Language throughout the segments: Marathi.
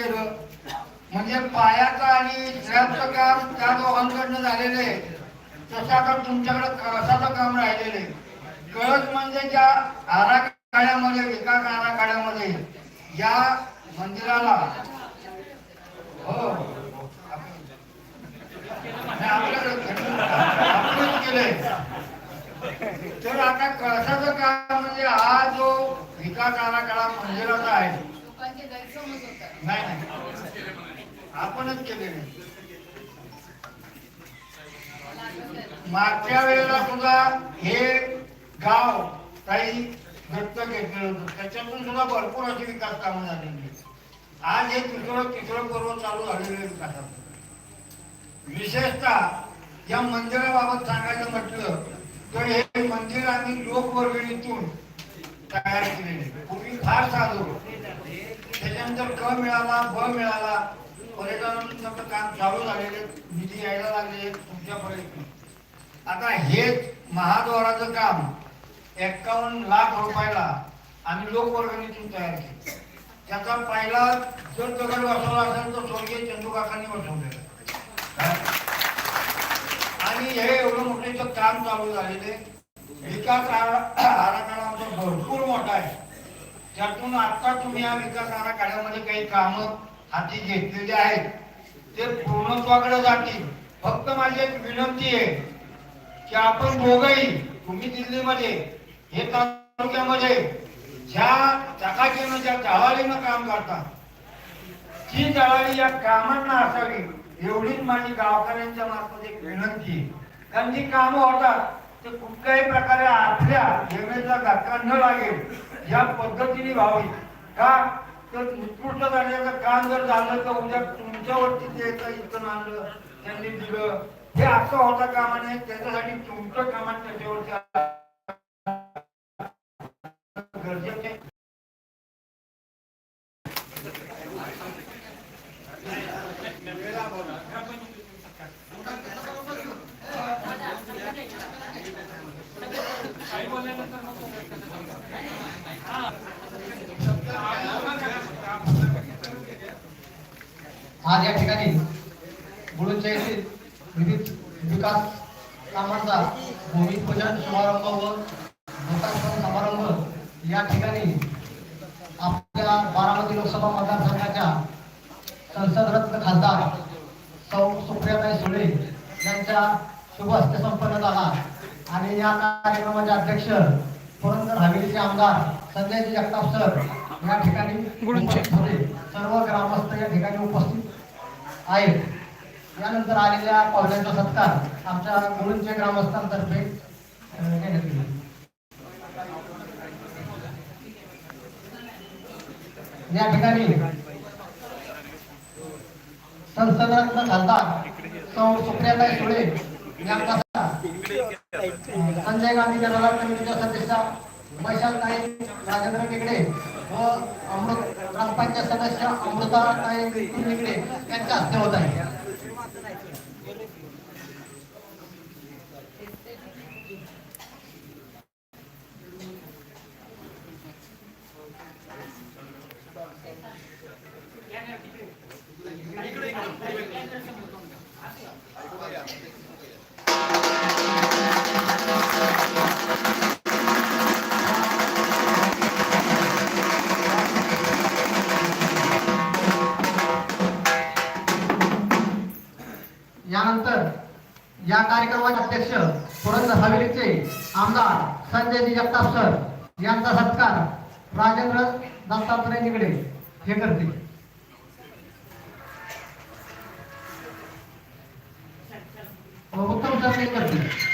केलं म्हणजे पायाचं आणि स्लॅबचं काम त्या दोघांकडनं झालेलं आहे. तसं आता तुमच्याकडे कळसाचं काम राहिलेलं आहे. कळस म्हणजे ज्या आराखड्यामध्ये विकास आराखड्यामध्ये या मंदिराला. हो. आपल्याकडे केलंय. तर आता कळसाचं काम म्हणजे हा जो विकास आराखडा मंदिराचा आहे. नाही नाही. आपणच केले नाही. मागच्या वेळेला सुद्धा हे गाव काही दत्तक घेतलेलं होतं. त्याच्यातून सुद्धा भरपूर अशी विकास कामं झालेली आज हे तिसरं तिसरं पर्व चालू झालेलं आहे विशेषतः या मंदिराबाबत सांगायचं म्हटलं तर हे मंदिर आम्ही लोकवर्गणीतून तयार केलेले पूर्वी फार साधू त्याच्यानंतर क मिळाला ब मिळाला. पर्यटनाचं काम चालू झालेले निधी यायला लागले तुमच्यापर्यंत आता हेच महाद्वाराचं काम एक्कावन्न लाख रुपयाला आम्ही लोकवर्गणीतून तयार केले. त्याचा पहिला जर दगड बसवला असेल तर स्वर्गीय चंदूकाकांनी बसवलेला. आणि हे एवढं मोठं काम चालू झालेले विकास आराखडा आमचा भरपूर मोठा आहे. त्यातून आता तुम्ही या विकास आराखड्यामध्ये काही काम हाती घेतलेली आहेत ते पूर्णत्वाकडे जातील फक्त माझी एक विनंती आहे की आपण दोघही तुम्ही दिल्लीमध्ये हे तालुक्यामध्ये ज्या चकाकीनं ज्या दळालीनं काम करतात ती दळाली या कामांना असावी एवढीच माझी गावकऱ्यांच्या मार्फत एक विनंती आहे. कारण जी कामं होतात ते कुठल्याही प्रकारे आपल्या जमेचा धक्का न लागेल या पद्धतीने व्हावी. का? तर उत्कृष्ट जाण्याचं काम जर झालं तर उद्या तुमच्यावरती ते काही इथं आणलं त्यांनी दिलं. हे असं होता कामा नये त्याच्यासाठी तुमचं कामात त्याच्यावरती गरजेचे आज या ठिकाणी येथील विविध विकास कामांचा भूमिपूजन शुभारंभ व लोकार्पण समारंभ या ठिकाणी आपल्या बारामती लोकसभा मतदारसंघाच्या संसदरत्न खासदार सौ सुप्रियाताई सुळे यांच्या शुभ हस्ते संपन्न झाला. आणि या कार्यक्रमाचे अध्यक्ष पुरंदर हवेलीचे आमदार संजयजी जगताप सर या ठिकाणी उपस्थित होते. सर्व ग्रामस्थ या ठिकाणी उपस्थित आहेत. यानंतर आलेल्या पाहुण्यांचा सत्कार आमच्या गुरुंच्या ग्रामस्थांतर्फे घेण्यात येईल. या ठिकाणी संसदरत्न खासदार सौ सुप्रियाताई सुळे यांचा संजय गांधी जनरल कमिटीच्या सदस्या वैशाल नाईक राजेंद्र निगडे ग्रामपंचायत सदस्य अमृता नाईक निगडे यांच्या हस्ते होत आहे यानंतर अध्यक्ष पुरंदर हवेलीचे आमदार संजयजी जगताप सर यांचा सत्कार राजेंद्र दत्तात्रय निगडे हे करते उत्तम सर हे करतील.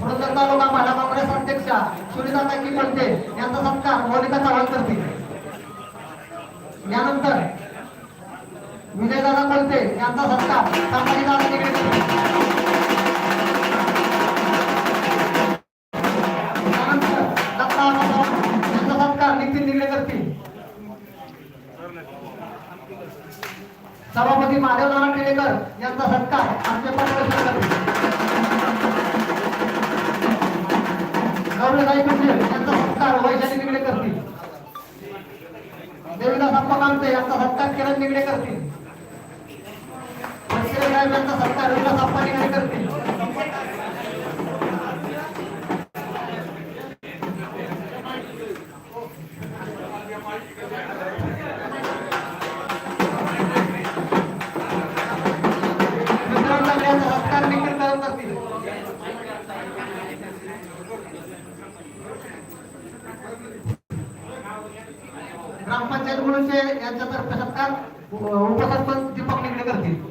पुरंदर तालुका महिला काँग्रेस अध्यक्षा सुनीता काकी कोलते यांचा सत्कार मोनिका चव्हाण करतील. यानंतर विजयदादा कोलते यांचा सत्कार संभाजीदादा निगडे करतील यानंतर दत्ता आबा यांचा सत्कार नितीन निगडे करतील. सभापती महादेवनारायण टिळेकर यांचा सत्कार आमचे पत्रकार करतील. देवीदास अप्पा कामते यांचा सत्कार किरण निगडे करतील. वत्सले साहेब यांचा सत्कार विलास अप्पा निगडे करतील मुळूचे यांच्यातर्फे सत्कार उ- उपसरपंच दीपक निगडे करतील.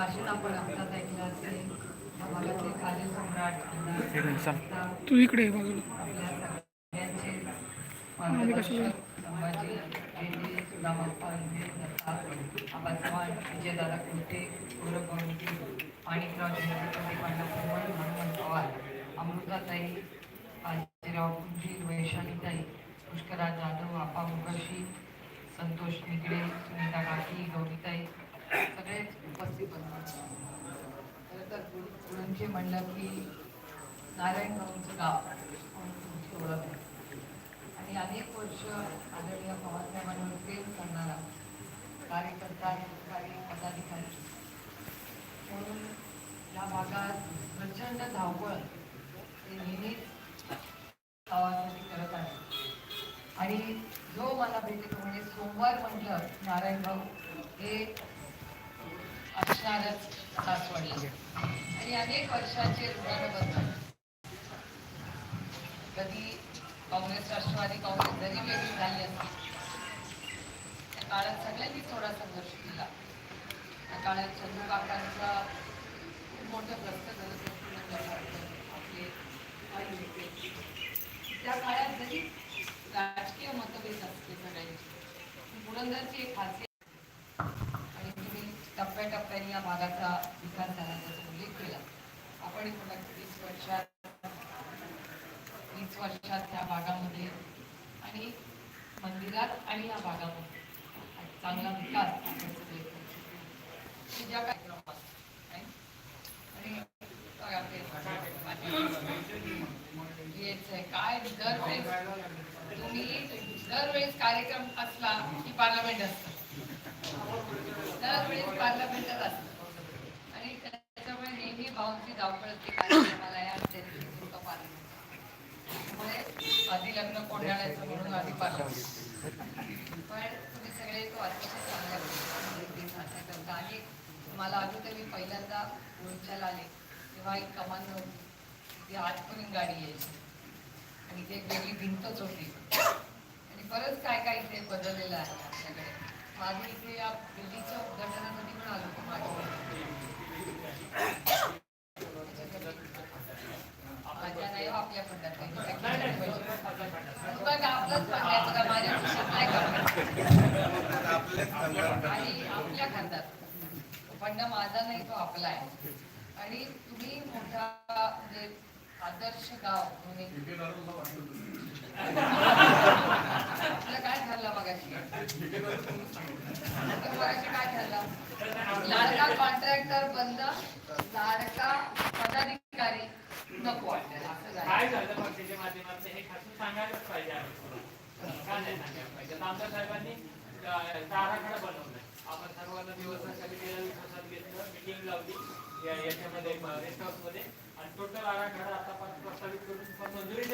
नमस्कार त्यांचं भाषण आपण आत्ताच ऐकलं असेल या भागातले कार्यसम्राट आमदार तू इकडे आपल्या संभाजी रेड्डी आबा चव्हाण विजयदादा कुलते गौरव माणिकराव हनुमंत पवार अमृताताई बाजीराव कुंजी वैशालीताई पुष्कराज जाधव आपा मुखर्शी संतोष निगडे सुनीता काकी गौरीताई सगळेच उपस्थित होते खरं तर पुढ- पुढंचे म्हणलं की नारायण भाऊंचं गाव म्हणून तुमची ओळख आहे. आणि अनेक वर्ष आदरणीय पवारसाहेबांवर प्रेम करणारा कार्यकर्ता अधिकारी पदाधिकारी. म्हणून या भागात प्रचंड धावपळ ते नेहमीच गावासाठी करत आहे. आणि जो मला भेटतो म्हणजे सोमवार म्हटलं नारायण भाऊ हे असणारच सासवडला अनेक वर्षाचे ऋणानुबंध कधी काँग्रेस राष्ट्रवादी काँग्रेस जरी वेगळी झाली असली त्या काळात सगळ्यांनी थोडा संघर्ष केला. त्या काळात चंदू काकांचा खूप मोठं ग्रस्त झालं आपले आई त्या काळात जरी राजकीय मतभेद असते सगळ्यांची पुरंदरची एक खासियत आणि तुम्ही टप्प्याटप्प्याने या भागाचा विकास झाल्याचा उल्लेख केला आपण थोडा वीस वर्षात वीस वर्षात या भागामध्ये आणि मंदिरात आणि या भागामध्ये. चांगला विकास की ज्या काय दरवेळेस तुम्ही दरवेळेस कार्यक्रम असला की पार्लमेंट असतं. भाऊंची धावपळ आहे आणि या दिवशी तुमचं पाणी त्यामुळे आधी लग्न कोण घालायचं म्हणून आधी पाठवलं पण तुम्ही सगळे तो अतिशय चांगल्या पद्धतीने करता. आणि मला आठवतं मी पहिल्यांदा ओळच्याला आले तेव्हा एक कमान नव्हती ती आतपर्यंत गाडी यायची. आणि ती एक वेगळी भिंतच होती आणि बरंच काय काय इथे बदललेलं आहे आपल्याकडे. माझी इथे या बिल्डिंगच्या उद्घाटनासाठी पण आलो माझ्या माझ्या नाही. हो, आपल्या तुका का आपलंच फंडायचं का माझ्या खिशात नाही का? आणि आपल्या खात्यात पण माझा नाही तो आपला आहे. आणि तुम्ही मोठा म्हणजे आदर्श गाव आपलं काय ठरलं मगाशी? मगाशी काय ठरलं? लाडका कॉन्ट्रॅक्टर बंद लाडका पदाधिकारी नको वाटलं असं झालं. काय झालं पक्षाच्या माध्यमातून? हे खासून सांगायलाच पाहिजे आम्ही. का नाही सांगायला पाहिजे? आता आमदार साहेबांनी अं, तो बनवलाय. आपण सर्वांना दिवसासाठी गेल्या दिवसात घेतलं मिटिंग लावली या- याच्यामध्ये रेस्टमध्ये. आणि टोटल आराखडा आता पण प्रस्तावित करून पण मंजुरी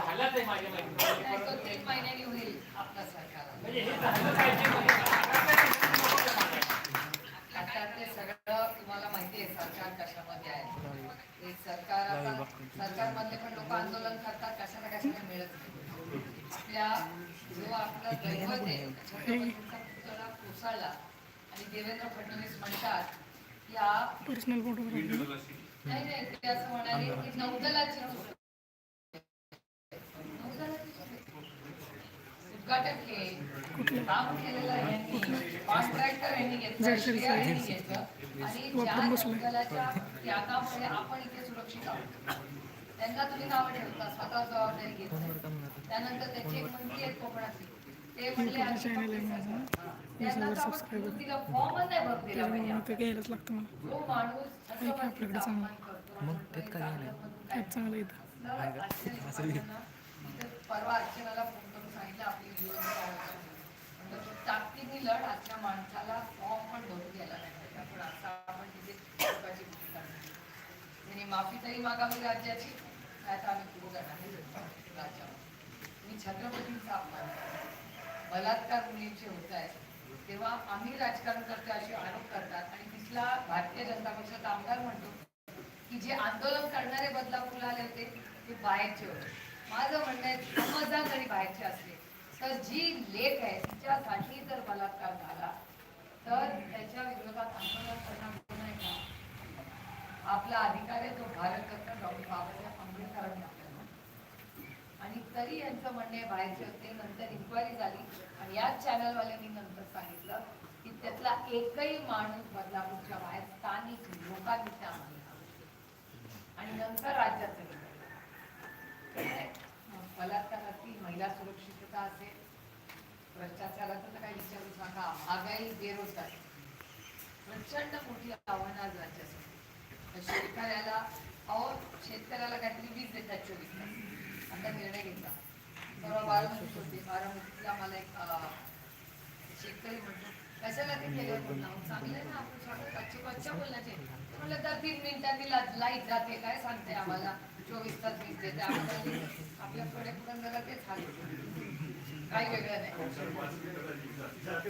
झालाच आहे माझ्या नाही, तो माहिती तीन महिन्यांनी होईल आपला सरकार म्हणजे हे झालं पाहिजे म्हणजे आराखडा नको सांगायला. आता ते सगळं तुम्हाला माहिती आहे सरकार कशामध्ये आहे. सरकारमधले पण लोक आंदोलन करतात कशाला कशाला मिळत नाही. आपल्या जो आपला दैवत आहे छत्रपतींचा पुतळा कोसळला आणि देवेंद्र फडणवीस म्हणतात या पर्सनल फोटोग्राफी नाही नाही ते असं म्हणाले की नौदलाची आहे. आहे. उद्घाटक हे काम केलेलं यांनी. कॉन्ट्रॅक्टर यांनी घेतलं यांनी आणि. नौदलाच्या त्यागामुळे आपण इथे सुरक्षित आहोत. त्यांना तुम्ही नावं ठेवता स्वतः जबाबदारी घेत नाही. त्यानंतर त्याचे एक मंत्री आहेत कोकणातले. ते म्हणले त्यांना नाही घ्यायलाच लागतं मला. माणूस आहे की आपल्याकडे चांगलं? मग त्यात काय त्यात चांगलं येतं परवा अर्चनाला फोन करून सांगितलं आपली ताकदीने लढ आजच्या माणसाला फॉर्म पण भरून नाही आपण तिथे माफी तरी मागावी राज्याची नाही आम्ही मी छत्रपतींचा अपमान बलात्कार मुलींचे होत आहे तेव्हा आम्ही राजकारण करतो असे आरोप करतात आणि तिथला भारतीय जनता पक्षाचा आमदार म्हणतो की जे आंदोलन करणारे बदलापूरला आले होते ते बाहेरचे होते माझं म्हणणं आहे समजा जरी बाहेरचे असले तर जी लेख आहे तिच्यासाठी जर बलात्कार झाला तर त्याच्या विरोधात आंदोलन करणं गुन्हा आहे का आपला अधिकार आहे तो भारतरत्न डॉक्टर बाबासाहेब तरी यांचं म्हणणे व्हायचे बाहेरचे होते नंतर इन्क्वायरी झाली. आणि याच चॅनलवाल्यांनी नंतर सांगितलं की त्यातला एकही माणूस बदलापूरच्या बाहेर स्थानिक लोकांनी आम्हाला आणि नंतर राज्याचं बलात्काराची महिला सुरक्षितता असेल. भ्रष्टाचाराचा तर काही विचारूच नका. महागाई बेरोजगारी. प्रचंड मोठी आव्हानं आज राज्यासमोर. शेतकऱ्याला अहो शेतकऱ्याला काहीतरी वीज देतात चोवीस तास. आता निर्णय घेतला. परवा बारामतीत होते. बारामतीतला आम्हाला एक शेतकरी म्हणतो. कशाला ते केलं म्हणून चांगलं आहे ना. आपण स्वतः कच्चे कच्च्या बोलण्याचे म्हटलं तर तीन मिनिटांनी लाइट जाते. काय सांगते आम्हाला? चोवीस तास वीज देते. आम्हाला आपल्याकडे पुरंदरात ते तेच हाल काही वेगळं नाही.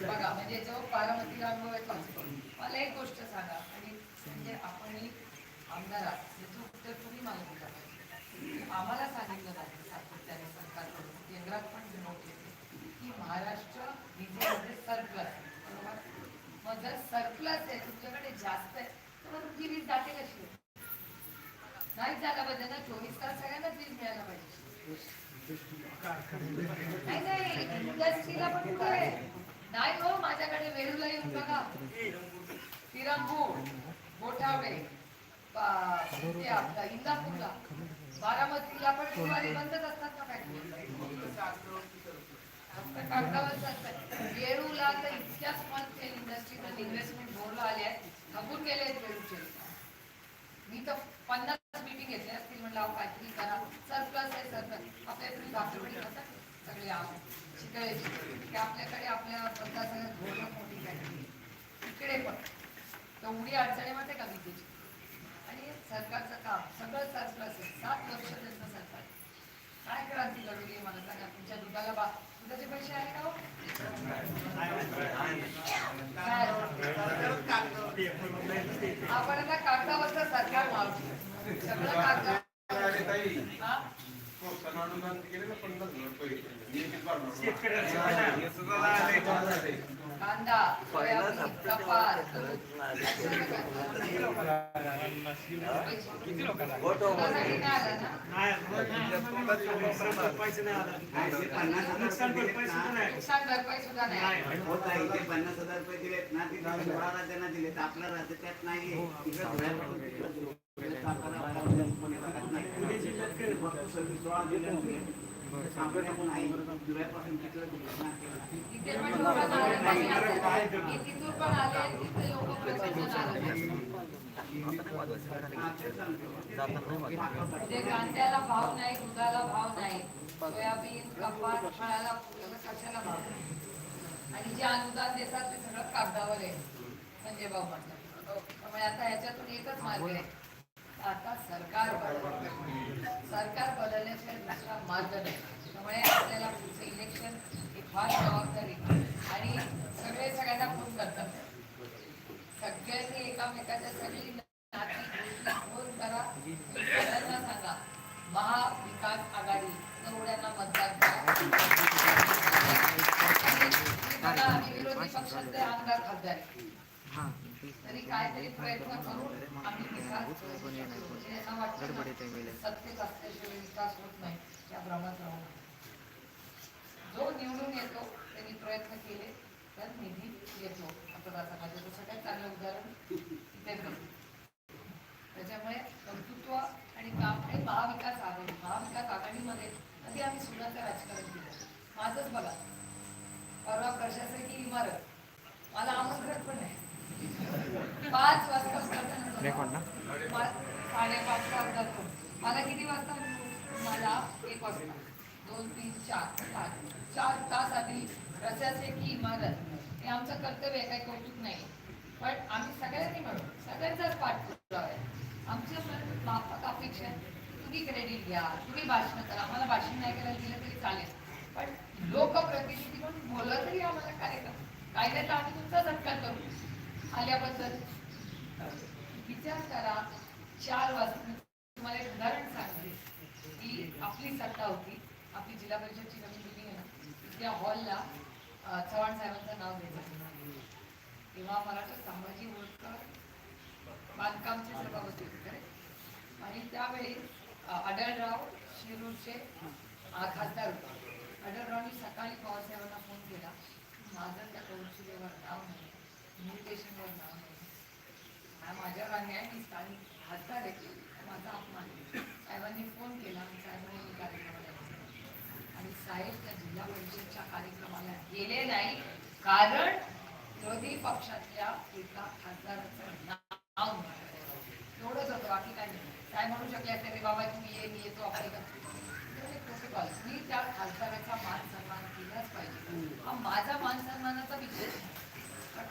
बघा म्हणजे जो बारामतीला अनुभव आहे मला एक गोष्ट सांगा. आणि म्हणजे आपण आमदार आहात याचं उत्तर तुम्ही मला दिलं पाहिजे आम्हाला सांगितलं नाही सातत्याने सरकारकडून केंद्रात पण नोट येते की महाराष्ट्र विजेमध्ये सरप्लस बरोबर मग जर सरप्लस आहे तुमच्याकडे जास्त आहे तर मग तुमची वीज जाते कशी नाही झाला पाहिजे ना चोवीस तास सगळ्यांनाच वीज मिळायला पाहिजे नाही नाही इंडस्ट्रीला पण पुढे आहे. नाही हो माझ्याकडे वेरूला येऊन बघा. तिरंगू मोठावडे. पा- इंदापूरला. बारामतीला पण दिवाळी बंदच असतात ना फॅक्टरी वेरूला तर इतक्या स्मॉल स्केल इंडस्ट्रीजल इन्व्हेस्टमेंट बोर्डला आले आहेत. थकून गेले आहेत वेरूचे मी तर पन्नास मिटिंग घेतल्या असतील म्हणलं अहो काहीतरी करा. सरप्लस आहे सरप्लस आपल्या तुम्ही भाकरवडी खातात सगळे आहोत शिकवायचे आपल्याकडे आपल्या मतदारसंघात धोरण मोठी फॅक्टरी इकडे पण. एवढी अडचणी माहिती का विजेची? आणि सरकारचं काम सगळं सरकारचं सात वर्ष त्यांचं सरकार काय क्रांती घडवली आहे मला सांगा. तुमच्या दुधाला बा दुधाचे पैसे आहे का हो? आपण आता कागदावरचं सरकार मावतो सगळं कागद? कांदा कपास नुकसान भरपाई सुद्धा नाही पन्नास हजार रुपये दिलेत ना तिथे सोळा राज्यांना दिलेत आपलं राज्य त्यात इकडे नाही. सोळा कांद्याला भाव नाही दुधाला भाव नाही सोयाबीन कपास फळाला कशाला भाव नाही. आणि जे अनुदान देतात ते सगळं कागदावर आहे. संजय भाऊ म्हटलं हो. त्यामुळे आता ह्याच्यातून एकच मार्ग आहे. आता सरकार बदल सरकार बदलण्याशिवाय दुसरा मार्ग नाही. त्यामुळे आपल्याला पुढचं इलेक्शन हे फार जबाबदारी. आणि सगळे सगळ्यांना फोन करतात. सगळ्यांनी एकामेकाच्या सगळी नाती फोन करा. सगळ्यांना सांगा महाविकास आघाडी एवढ्यांना मतदान करा. विरोधी पक्षाचे आमदार खासदार. तरी काहीतरी प्रयत्न करून आम्ही विकास होत नाही या भ्रमात राहू जो निवडून येतो त्यांनी प्रयत्न केले तर निधी येतो मतदारासाठी तो सगळ्यात चांगलं उदाहरण इथे त्याच्यामुळे कर्तृत्व आणि काम आणि महाविकास आघाडी महाविकास आघाडीमध्ये कधी आम्ही सुनाचं राजकारण केलं माझंच बघा. परवा प्रशासकीय इमारत. मला आमंत्रण पण नाही पाच वाजता करताना साडेपाच वाजता मला किती वाजता मला एक वाजता. दोन तीन चार पाच. चार तास आधी प्रशासकीय इमारत. हे आमचं कर्तव्य आहे काही कौतुक नाही. पण आम्ही सगळ्यांनी मिळून सगळ्यांचाच पाठपुरावा आहे आमच्या माफक अपेक्षा. तुम्ही क्रेडिट घ्या तुम्ही भाषण करा. आम्हाला भाषण नाही करायला दिलं तरी चालेल. पण लोकप्रतिनिधी म्हणून बोललं तरी आम्हाला कार्यक्रम कायद्याचा आम्ही तुमचा सत्कार करू. आल्याबद्दल विचार करा. चार वाजता तुम्हाला एक उदाहरण सांगते. की आपली सत्ता होती. आपली जिल्हा परिषदची नवीन बिल्डिंग आहे ना त्या हॉलला चव्हाण साहेबांचं नाव घ्यायचं तेव्हा मराठा संभाजी होळकर बांधकामचे सभापती होते. खरे. आणि त्यावेळी अ, आढळराव शिरूरचे खासदार होते. आढळरावनी सकाळी पवारसाहेबांना फोन केला माझं त्या कौन्सिलेवर नाव नाही. इन्व्हिटेशनवर नाव हा माझ्यावर अन्याय मी स्थानिक खासदार आहे. माझा अपमान साहेबांनी फोन केला आणि साहेबांनी मी कार्यक्रमाला आणि साहेब त्या जिल्हा परिषदच्या कार्यक्रमाला गेले नाही कारण विरोधी पक्षातल्या एका खासदाराचं नाव नव्हतं. एवढंच होतं बाकी काय नाही. काय म्हणू शकले असते रे बाबा तुम्ही ये मी येतो आपल्याला प्रोटोकॉल मी त्या खासदाराचा मान सन्मान केलाच पाहिजे. हा माझा मान सन्मानाचा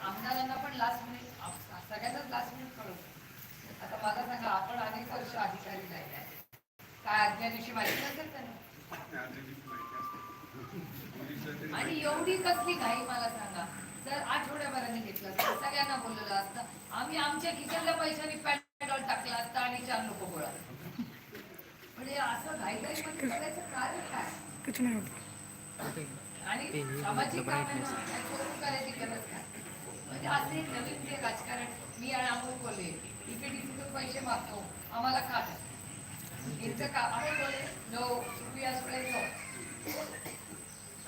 आमदारांना पण लास्ट मिनिट सगळ्यांनाच लास्ट मिनिट कळवतो आता मला सांगा आपण अनेक वर्ष अधिकारी राहिले. काय आदल्या दिवशी माहिती नसेल त्यांना आणि एवढी कसली घाई मला सांगा. जर आठवड्याभराने घेतलं असतं सगळ्यांना बोललेलं असतं. आम्ही आमच्या किचनच्या पैशाने पेट्रोल टाकलं असतं आणि चार लोक गोळा म्हणजे असं घाईघाई मध्ये करायचं कारण काय? आणि सामाजिक कामांना करायची गरज काय? म्हणजे असे एक नवीन ते राजकारण मी आणि अमोल बोलले इकडे पैसे मागतो आम्हाला का यांचं का आम्ही बोलले नो सुप्रिया सुळे नो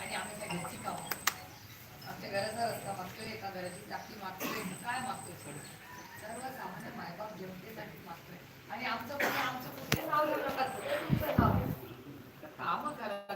आणि आम्ही त्या घरची का आमच्या घराचा रस्ता मागतोय एका घराची टाकी मागतोय काय मागतोय सर्वसामान्य मायबाप जनतेसाठी मागतोय. आणि आमचं आमचं कुठे नाव घेऊ नका करा